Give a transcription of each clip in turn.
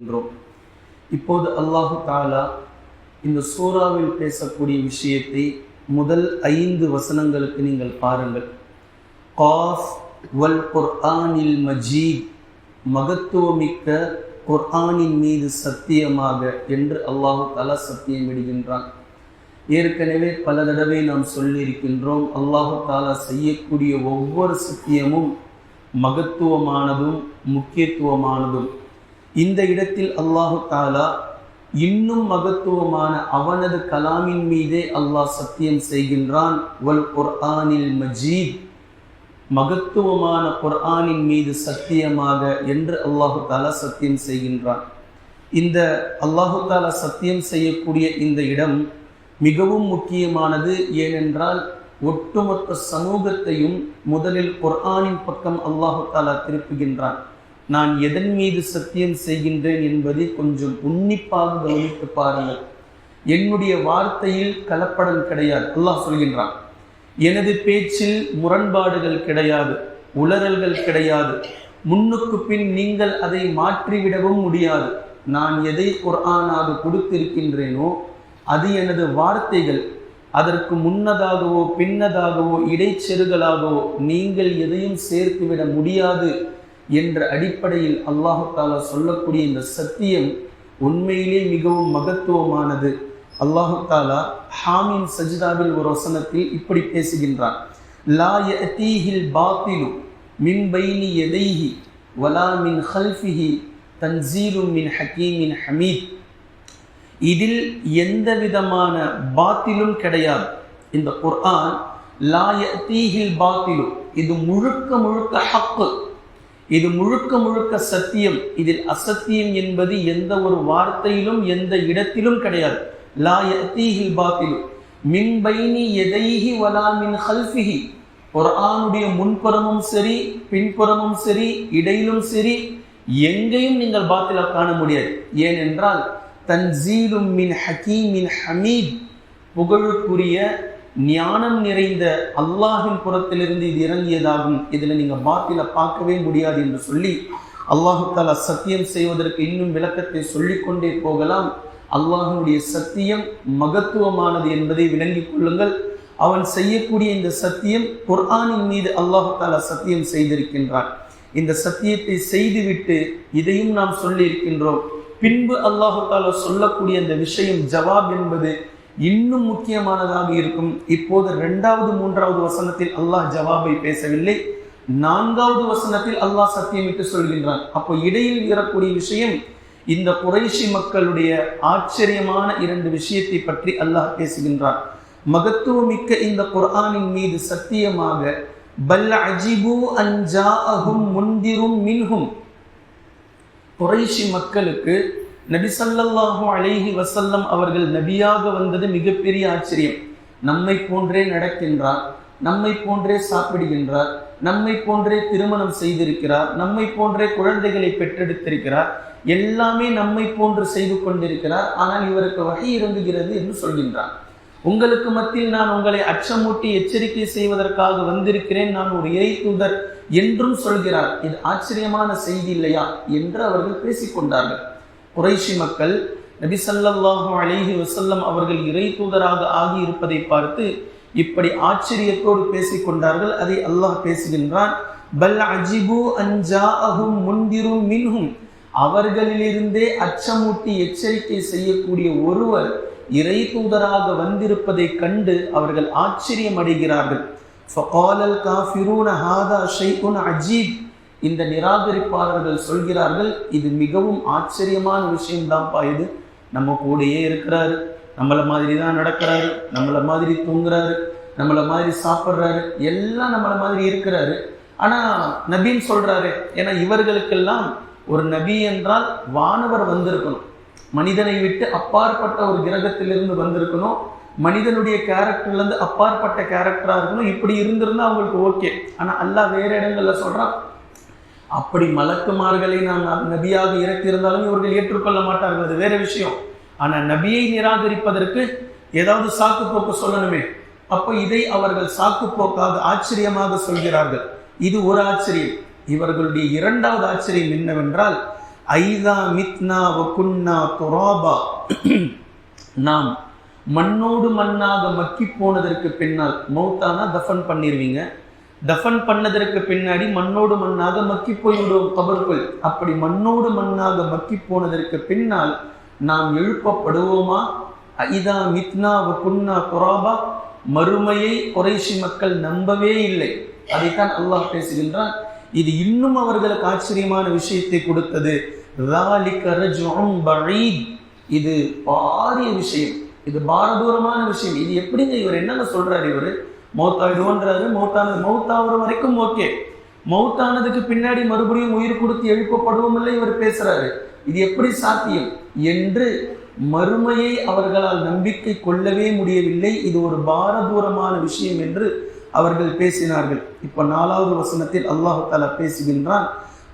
என்றோம் இப்போது அல்லாஹு தாலா இந்த சூறாவில் பேசக்கூடிய விஷயத்தை முதல் ஐந்து வசனங்களுக்கு நீங்கள் பாருங்கள். காஃப் வல் குர்ஆனில் மஜீத் மகத்துவமிக்க குர்ஆனின் மீது சத்தியமாக என்று அல்லாஹு தாலா சத்தியம் விடுகின்றான். ஏற்கனவே பல தடவை நாம் சொல்லியிருக்கின்றோம் அல்லாஹு தாலா செய்யக்கூடிய ஒவ்வொரு சத்தியமும் மகத்துவமானதும் முக்கியத்துவமானதும். இந்த இடத்தில் அல்லாஹு தாலா இன்னும் மகத்துவமான அவனது கலாமின் மீதே அல்லாஹ் சத்தியம் செய்கின்றான். வல் குர்ஆனில் மஜீத். மகத்துவமான குர்ஆனின் மீது சத்தியமாக என்று அல்லாஹு தாலா சத்தியம் செய்கின்றான். இந்த அல்லாஹு தாலா சத்தியம் செய்யக்கூடிய இந்த இடம் மிகவும் முக்கியமானது. ஏனென்றால் ஒட்டுமொத்த சமூகத்தையும் முதலில் குர்ஆனின் பக்கம் அல்லாஹு தாலா திருப்புகின்றான். நான் எதன் மீது சத்தியம் செய்கின்றேன் என்பதை கொஞ்சம் உன்னிப்பாக கவனித்து பாருங்கள். என்னுடைய வார்த்தையில் கலப்படம் கிடையாது. அல்லாஹ் சொல்கின்றான் எனது பேச்சில் முரண்பாடுகள் கிடையாது உளறல்கள் கிடையாது. முன்னுக்கு பின் நீங்கள் அதை மாற்றிவிடவும் முடியாது. நான் எதை குர்ஆனாக கொடுத்திருக்கின்றேனோ அது எனது வார்த்தைகள். அதற்கு முன்னதாகவோ பின்னதாகவோ இடைச்செருகலாகவோ நீங்கள் எதையும் சேர்த்துவிட முடியாது. என்ற அடிப்படையில் அல்லாஹு தாலா சொல்லக்கூடிய இந்த சத்தியம் உண்மையிலே மிகவும் மகத்துவமானது. அல்லாஹு தாலா ஹாமின் சஜிதாவில் ஒரு வசனத்தில் இப்படி பேசுகின்றான். லா யதீஹில் பாத்திலு மின் பைனி எதைஹி வலா மின் ஹல்ஃபிஹி தன்சீலும் மின் ஹக்கீமின் ஹமீத். இதில் எந்த விதமான பாத்திலும் கிடையாது. இந்த குர்ஆன் லா யதீஹில் பாத்திலு இது முழுக்க முழுக்க ஹக்கு. இது முழுக்க முழுக்க சத்தியம். இதில் அசத்தியம் என்பது எந்த ஒரு வார்த்தையிலும் எந்த இடத்திலும் கிடையாது. லா யத்தீஹில் பாத்திலு. மின் பைனி எதைஹி வலா மின் ஹல்ஃபிஹி குர்ஆனுடைய முன்புறமும் சரி பின்புறமும் சரி இடையிலும் சரி எங்கேயும் நீங்கள் பாத்தில காண முடியாது ஏனென்றால் தன்சீலும் மின் ஹக்கீமின் ஹமீத் புகழுக்குரிய ஞானம் நிறைந்த அல்லாஹின் புறத்திலிருந்து இது இறங்கியதாகும். இதில் நீங்கள் பாத்தில பார்க்கவே முடியாது என்று சொல்லி அல்லாஹு தாலா சத்தியம் செய்வதற்கு இன்னும் விளக்கத்தை சொல்லிக்கொண்டே போகலாம். அல்லாஹனுடைய சத்தியம் மகத்துவமானது என்பதை விளங்கிக் கொள்ளுங்கள். அவன் செய்யக்கூடிய இந்த சத்தியம் குர்ஆனின் மீது அல்லாஹால தாலா சத்தியம் செய்திருக்கின்றான். இந்த சத்தியத்தை செய்துவிட்டு இதையும் நாம் சொல்லியிருக்கின்றோம். பின்பு அல்லாஹு தாலா சொல்லக்கூடிய அந்த விஷயம் ஜவாப் என்பது இன்னும் முக்கியமானதாக இருக்கும். இப்போது இரண்டாவது மூன்றாவது வசனத்தில் அல்லாஹ் ஜவாபை பேசவில்லை. நான்காவது வசனத்தில் அல்லாஹ் சத்தியமிட்டு சொல்கின்றான். அப்போ இடையில் வரக்கூடிய விஷயம் இந்த குறைஷி மக்களுடைய ஆச்சரியமான இரண்டு விஷயத்தை பற்றி அல்லாஹ் பேசுகின்றான். மகத்துவமிக்க இந்த குர்ஆனின் மீது சத்தியமாக பல் அஜிபு அன்ஜாஅஹும் முந்திரும் மின்ஹும். குறைஷி மக்களுக்கு நபி சல்லல்லாஹு அலைஹி வசல்லம் அவர்கள் நபியாக வந்தது மிகப்பெரிய ஆச்சரியம். நம்மை போன்றே நடக்கின்றார் நம்மை போன்றே சாப்பிடுகின்றார் நம்மை போன்றே திருமணம் செய்திருக்கிறார் நம்மை போன்றே குழந்தைகளை பெற்றெடுத்திருக்கிறார் எல்லாமே நம்மை போன்று செய்து கொண்டிருக்கிறார் ஆனால் இவருக்கு வகை இறங்குகிறது என்று சொல்கின்றார். உங்களுக்கு மத்தியில் நான் உங்களை அச்சமூட்டி எச்சரிக்கை செய்வதற்காக வந்திருக்கிறேன் நான் ஒரு இறை தூதர் என்றும் சொல்கிறார். இது ஆச்சரியமான செய்தி இல்லையா என்று அவர்கள் பேசிக்கொண்டார்கள். குறைஷி மக்கள் நபி சல்லாஹூ அலிஹி வசல்லம் அவர்கள் இறை தூதராக ஆகியிருப்பதை பார்த்து இப்படி ஆச்சரியத்தோடு பேசிக்கொண்டார்கள் அதை அல்லாஹ் பேசுகின்றான் பல் அஜிபு அன்ஜாஅஹும் முந்திரும் மின்ஹும். அவர்களிலிருந்தே அச்சமூட்டி எச்சரிக்கை செய்யக்கூடிய ஒருவர் இறை தூதராக வந்திருப்பதை கண்டு அவர்கள் ஆச்சரியம் அடைகிறார்கள் ஃபகாலல் காஃபிரூன ஹாதா ஷைகுன் அஜீப். இந்த நிராகரிப்பாளர்கள் சொல்கிறார்கள் இது மிகவும் ஆச்சரியமான விஷயம்தான்ப்பா இது. நம்ம கூடயே இருக்கிறாரு நம்மளை மாதிரி தான் நடக்கிறாரு நம்மளை மாதிரி தூங்குறாரு நம்மளை மாதிரி சாப்பிட்றாரு எல்லாம் நம்மளை மாதிரி இருக்கிறாரு. ஆனால் நபின்னு சொல்கிறாரு ஏன்னா இவர்களுக்கெல்லாம் ஒரு நபி என்றால் வானவர் வந்திருக்கணும். மனிதனை விட்டு அப்பாற்பட்ட ஒரு கிரகத்திலிருந்து வந்திருக்கணும். மனிதனுடைய கேரக்டர்லேருந்து அப்பாற்பட்ட கேரக்டராக இருக்கணும். இப்படி இருந்திருந்தால் அவங்களுக்கு ஓகே ஆனால் அல்லாஹ் வேறு இடங்களில் சொல்கிறான் அப்படி மலக்குமார்களை நான் நபியாக இறக்கியிருந்தாலும் இவர்கள் ஏற்றுக்கொள்ள மாட்டார்கள். அது வேற விஷயம். ஆனால் நபியை நிராகரிப்பதற்கு ஏதாவது சாக்கு போக்கு சொல்லணுமே. அப்போ இதை அவர்கள் சாக்கு போக்காக ஆச்சரியமாக சொல்கிறார்கள். இது ஒரு ஆச்சரியம். இவர்களுடைய இரண்டாவது ஆச்சரியம் என்னவென்றால் ஐதா மித்னா வகுன்னா துராபா. நாம் மண்ணோடு மண்ணாக மக்கி போனதற்கு பின்னால் மௌத்தானா தஃபன் பண்ணிடுவீங்க டஃபன் பண்ணதற்கு பின்னாடி மண்ணோடு மண்ணாக மக்கி போய்விடும் கபர்கள் அப்படி மண்ணோடு மண்ணாக மக்கி போனதற்கு பின்னால் நாம் எழுப்பப்படுவோமா? ஐதா மித்னா குன்னா குராபா. மறுமையை குறைசி மக்கள் நம்பவே இல்லை. அதைத்தான் அல்லாஹ் பேசுகின்றான். இது இன்னும் அவர்களுக்கு ஆச்சரியமான விஷயத்தை கொடுத்தது. இது பாரிய விஷயம். இது பாரதூரமான விஷயம். இது எப்படிங்க இவர் என்னென்ன சொல்றாரு இவர்? மௌத்தாயிடுவோன்றாரு மௌத்தானது மௌத்தாகிற வரைக்கும் ஓகே மௌத்தானதுக்கு பின்னாடி மறுபடியும் உயிர் கொடுத்து எழுப்பப்படுவோம் இல்லை இவர் பேசுறாரு இது எப்படி சாத்தியம் என்று மறுமையை அவர்களால் நம்பிக்கை கொள்ளவே முடியவில்லை இது ஒரு பாரதூரமான விஷயம் என்று அவர்கள் பேசினார்கள் இப்ப நாலாவது வசனத்தில் அல்லாஹு தாலா பேசுகின்றான்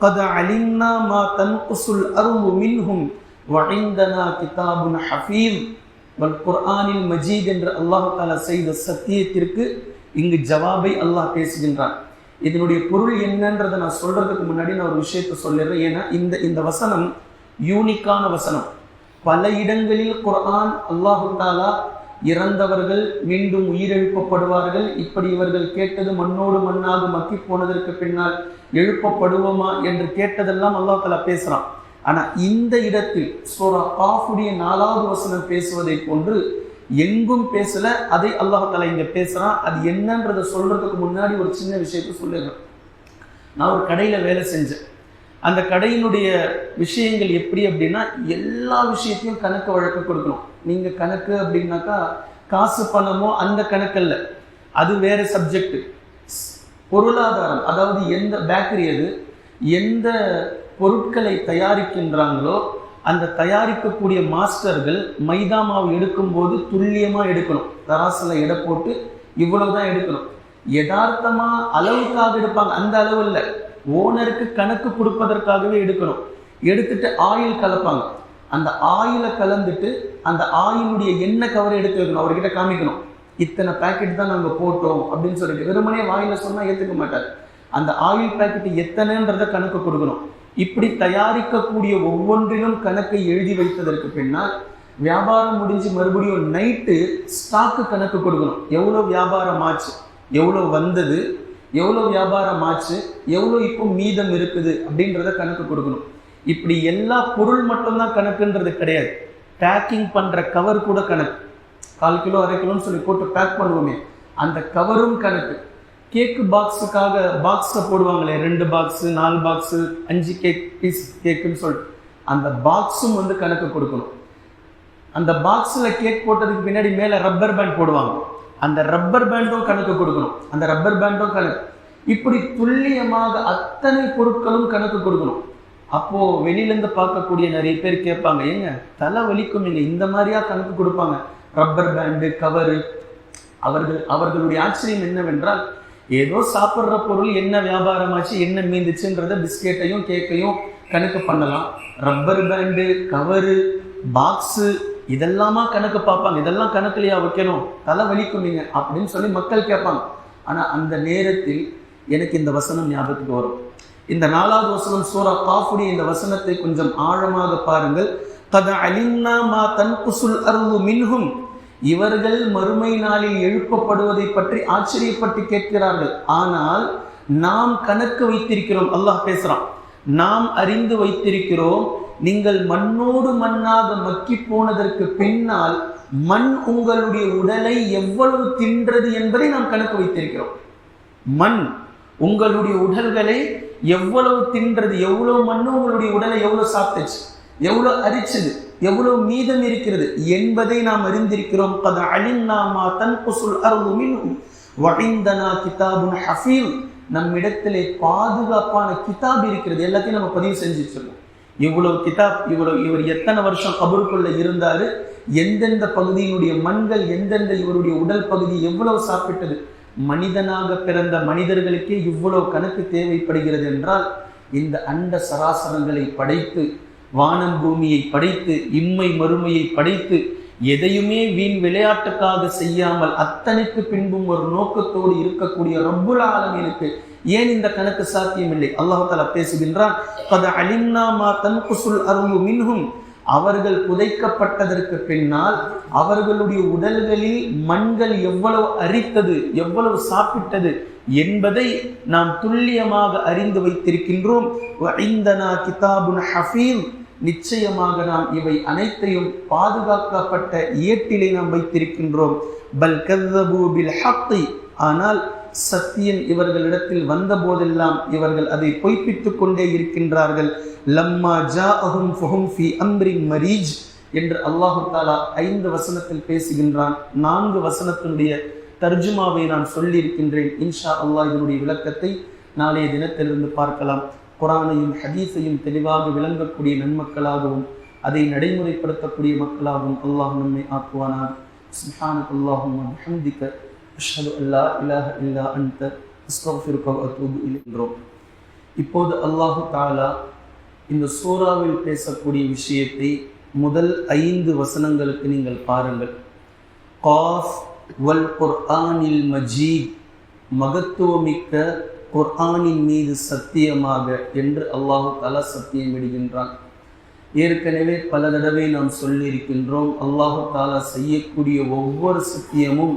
قد علمنا ما تنقص الأرض منهم وعندنا كتاب حفيظ வல் குர்ஆனில் மஜீத் என்று அல்லாஹ் தாலா செய்த சத்தியத்திற்கு இங்கு ஜவாபை அல்லாஹ் பேசுகின்றான். இதனுடைய பொருள் என்னன்றதை நான் சொல்றதுக்கு முன்னாடி நான் ஒரு விஷயத்தை சொல்லிடுறேன். ஏன்னா இந்த இந்த வசனம் யூனிக்கான வசனம். பல இடங்களில் குர்ஆன் அல்லாஹு தாலா இறந்தவர்கள் மீண்டும் உயிரெழுப்பப்படுவார்கள். இப்படி இவர்கள் கேட்டது மண்ணோடு மண்ணாக மக்கி போனதற்கு பின்னால் எழுப்பப்படுவோமா என்று கேட்டதெல்லாம் அல்லாஹ் தாலா பேசுறான். ஆனா இந்த இடத்தில் சூரா காஃபுடைய நாலாவது வசனம் பேசுவதை போன்று எங்கும் பேசல அதை அல்லாஹ் இங்க பேசுறான் அது என்னன்றதை சொல்றதுக்கு முன்னாடி ஒரு சின்ன விஷயத்தை சொல்லிடுறேன். நான் ஒரு கடையில வேலை செஞ்சேன். அந்த கடையினுடைய விஷயங்கள் எப்படி அப்படின்னா எல்லா விஷயத்தையும் கணக்கு வழக்கு கொடுக்கணும். நீங்க கணக்கு அப்படின்னாக்கா காசு பணமோ அந்த கணக்கல்ல அது வேற சப்ஜெக்ட் பொருளாதாரம் அதாவது எந்த பேக்கரி அது எந்த பொருட்களை தயாரிக்கின்றாங்களோ அந்த தயாரிக்கக்கூடிய மாஸ்டர்கள் மைதா மாவு எடுக்கும்போது துல்லியமாக எடுக்கணும். தராசில் எடை போட்டு இவ்வளவு தான் எடுக்கணும். யதார்த்தமாக அளவுக்காக எடுப்பாங்க. அந்த அளவு இல்லை. ஓனருக்கு கணக்கு கொடுப்பதற்காகவே எடுக்கணும். எடுத்துட்டு ஆயில் கலப்பாங்க. அந்த ஆயிலை கலந்துட்டு அந்த ஆயிலுடைய எண்ணெய் கவர் எடுத்து வைக்கணும். அவர்கிட்ட காமிக்கணும். இத்தனை பேக்கெட் தான் நாங்கள் போட்டோம் அப்படின்னு சொல்லிட்டு. வெறுமனே வாயில சொன்னால் ஏற்றுக்க மாட்டார். அந்த ஆயில் பேக்கெட் எத்தனைன்றத கணக்கு கொடுக்கணும். இப்படி தயாரிக்கக்கூடிய ஒவ்வொன்றிலும் கணக்கை எழுதி வைத்ததற்கு பின்னால் வியாபாரம் முடிஞ்சு மறுபடியும் நைட்டு ஸ்டாக்கு கணக்கு கொடுக்கணும். எவ்வளோ வியாபாரம் ஆச்சு? எவ்வளோ வந்தது? எவ்வளோ வியாபாரம் ஆச்சு? எவ்வளோ இப்போ மீதம் இருக்குது? அப்படின்றத கணக்கு கொடுக்கணும். இப்படி எல்லா பொருள் மட்டும்தான் கணக்குன்றது கிடையாது. பேக்கிங் பண்ணுற கவர் கூட கணக்கு. கால் கிலோ அரை கிலோன்னு சொல்லி போட்டு பேக் பண்ணுவோமே. அந்த கவரும் கணக்கு. கேக்கு பாக்ஸுக்காக பாக்ஸில் போடுவாங்களே ரெண்டு பாக்ஸு நாலு பாக்ஸு அஞ்சு கேக் பீஸ் கேக்குன்னு சொல்லிட்டு. அந்த பாக்ஸும் வந்து கணக்கு கொடுக்கணும். அந்த பாக்ஸில் கேக் போட்டதுக்கு பின்னாடி மேலே ரப்பர் பேண்ட் போடுவாங்க. அந்த ரப்பர் பேண்டும் கணக்கு கொடுக்கணும். அந்த ரப்பர் பேண்டும் கணக்கு. இப்படி துல்லியமாக அத்தனை பொருட்களும் கணக்கு கொடுக்கணும். அப்போது வெளியிலேருந்து பார்க்கக்கூடிய நிறைய பேர் கேட்பாங்க ஏங்க தலை வலிக்கும் இல்லை இந்த மாதிரியா கணக்கு கொடுப்பாங்க? ரப்பர் பேண்டு கவரு அவர்கள் அவர்களுடைய ஆச்சரியம் என்னவென்றால் ஏதோ சாப்பிட்ற பொருள் என்ன வியாபாரமாச்சு என்ன மீந்துச்சுன்றத பிஸ்கெட்டையும் கேக்கையும் கணக்கு பண்ணலாம். ரப்பர் பேண்டு கவரு பாக்ஸு இதெல்லாமா கணக்கு பார்ப்பாங்க. இதெல்லாம் கணக்குலையா வைக்கணும். தலை வலிக்கும் நீங்க அப்படின்னு சொல்லி மக்கள் கேட்பாங்க. ஆனா அந்த நேரத்தில் எனக்கு இந்த வசனம் ஞாபகத்துக்கு வரும். இந்த நாலாவது வசனம் சூரா காஃபுடி இந்த வசனத்தை கொஞ்சம் ஆழமாக பாருங்கள். கத அலின்னா மா தன் குசுல் அருவு மின்ஹும் இவர்கள் மறுமை நாளில் எழுப்பப்படுவதை பற்றி ஆச்சரியப்பட்டு கேட்கிறார்கள். ஆனால் நாம் கணக்கு வைத்திருக்கிறோம். அல்லாஹ் பேசுறான். நாம் அறிந்து வைத்திருக்கிறோம் நீங்கள் மண்ணோடு மண்ணாக மக்கி போனதற்கு பின்னால் மண் உங்களுடைய உடலை எவ்வளவு தின்றது என்பதை நாம் கணக்கு வைத்திருக்கிறோம். மண் உங்களுடைய உடல்களை எவ்வளவு தின்றது எவ்வளவு மண்ணு உங்களுடைய உடலை எவ்வளவு சாப்பிட்டுச்சு எவ்வளவு அரிச்சது எவ்வளவு மீதம் இருக்கிறது? என்பதை நாம் அறிந்திருக்கிறோம். கத அழிந்தாமா தன் குசுல் அருள் மின்ஹும் வழிந்தனா கிதாபுன் ஹஃபீல் நம்மிடத்திலே பாதுகாப்பான கிதாப் இருக்கிறது. எல்லாத்தையும் நம்ம பதிவு செஞ்சு வச்சிருக்கோம். இவ்வளவு கிதாப் இவ்வளவு இவர் எத்தனை வருஷம் கபருக்குள்ள இருந்தாரு? எந்தெந்த பகுதியினுடைய மண்கள் எந்தெந்த இவருடைய உடல் பகுதி எவ்வளவு சாப்பிட்டது? மனிதனாக பிறந்த மனிதர்களுக்கே இவ்வளவு கணக்கு தேவைப்படுகிறது என்றால் இந்த அண்ட சராசரங்களை படைத்து வானம் பூமியை படைத்து இம்மை மறுமையை படைத்து எதையுமே வீண் விளையாட்டுக்காக செய்யாமல் அத்தனைக்கு பின்பும் ஒரு நோக்கத்தோடு இருக்கக்கூடிய ரப்புல் ஆலமீனுக்கு ஏன் இந்த கணக்கு சாத்தியமில்லை? அல்லாஹு தாலா பேசுகின்றான் கத அலிம்னா தன்குசுல் அருளு மின்ஹும். அவர்கள் புதைக்கப்பட்டதற்கு பின்னால் அவர்களுடைய உடல்களில் மண்கள் எவ்வளவு அரித்தது எவ்வளவு சாப்பிட்டது என்பதை நாம் துல்லியமாக அறிந்து வைத்திருக்கின்றோம். கிதாபுன் நிச்சயமாக நாம் இவை அனைத்தையும் பாதுகாக்கப்பட்ட ஏட்டிலே நாம் வைத்திருக்கின்றோம். பல் கல்லபூபில் ஹத்தை ஆனால் சத்தியம் இவர்களிடத்தில் வந்த போதெல்லாம் இவர்கள் அதை பொய்ப்பித்துக் கொண்டே இருக்கின்றார்கள். லம்மா ஜா அஹும் ஃபுஹும் ஃபி அம்ரின் மரீஜ் என்று அல்லாஹு தாலா ஐந்து வசனத்தில் பேசுகின்றான். நான்கு வசனத்தினுடைய தர்ஜுமாவை நான் சொல்லியிருக்கின்றேன். இன்ஷா அல்லாஹ் இதனுடைய விளக்கத்தை நாளைய தினத்திலிருந்து பார்க்கலாம். குரானையும் ஹதீஸையும் தெளிவாக விளங்கக்கூடிய நன்மக்களாகவும் அதை நடைமுறைப்படுத்தக்கூடிய மக்களாகவும் அல்லாஹ் நம்மை ஆக்குவானாக. சுப்ஹானக அல்லாஹும்ம பிஹம்திக அஷ்ஹது அல்லா இலாஹ இப்போது அல்லாஹு தாலா இந்த சூறாவில் பேசக்கூடிய விஷயத்தை முதல் ஐந்து வசனங்களுக்கு நீங்கள் பாருங்கள். காஃப் வல் குர்ஆனில் மஜீத் மகத்துவமிக்க குர்ஆனின் மீது சத்தியமாக என்று அல்லாஹு தாலா சத்தியமிடுகின்றான். ஏற்கனவே பல தடவை நாம் சொல்லியிருக்கின்றோம் அல்லாஹு தாலா செய்யக்கூடிய ஒவ்வொரு சத்தியமும்